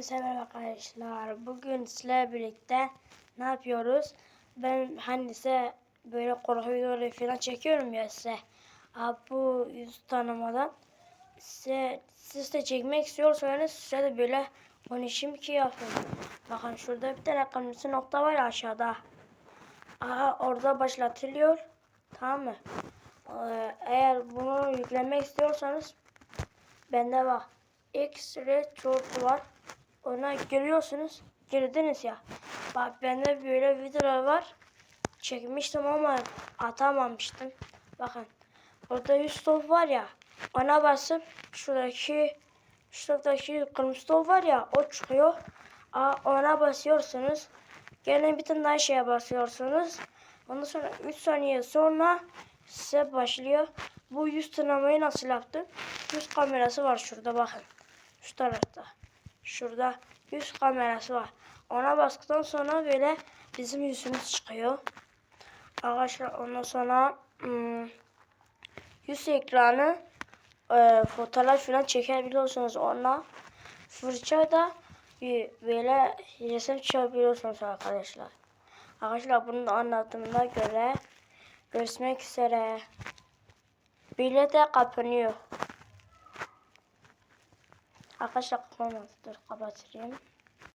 Hepinize merhaba arkadaşlar. Bugün sizlerle birlikte ne yapıyoruz? Ben hani size böyle korku videoları falan çekiyorum ya size. Abi bu yüz tanımadan size, siz de çekmek istiyorsanız size de böyle 12 yapın. Bakın şurada bir tane kırmızı nokta var ya aşağıda. Aha orada başlatılıyor. Tamam mı? Ee, eğer bunu yüklemek istiyorsanız bende bak. X-ray çok var. Ona giriyorsunuz. Girdiniz ya. Bak bende böyle videolar var. Çekmiştim ama atamamıştım. Bakın. Orada 100 top var ya. Ona basıp şuradaki şuradaki kırmızı top var ya o çıkıyor. Aa, ona basıyorsunuz. Gene bir tane daha şeye basıyorsunuz. Ondan sonra 3 saniye sonra size başlıyor. Bu yüz tırnamayı nasıl yaptım? Yüz kamerası var şurada bakın. Şu tarafta. Şurada yüz kamerası var. Ona bastıktan sonra böyle bizim yüzümüz çıkıyor. Arkadaşlar ondan sonra hmm, yüz ekranı e, fotoğraf falan çekebiliyorsunuz onunla. Fırça da bir böyle resim çekebiliyorsunuz arkadaşlar. Arkadaşlar bunu da anlattığımda göre görüşmek üzere. Bilet de kapanıyor. Arkadaşlar kapamadı. Dur kapatayım.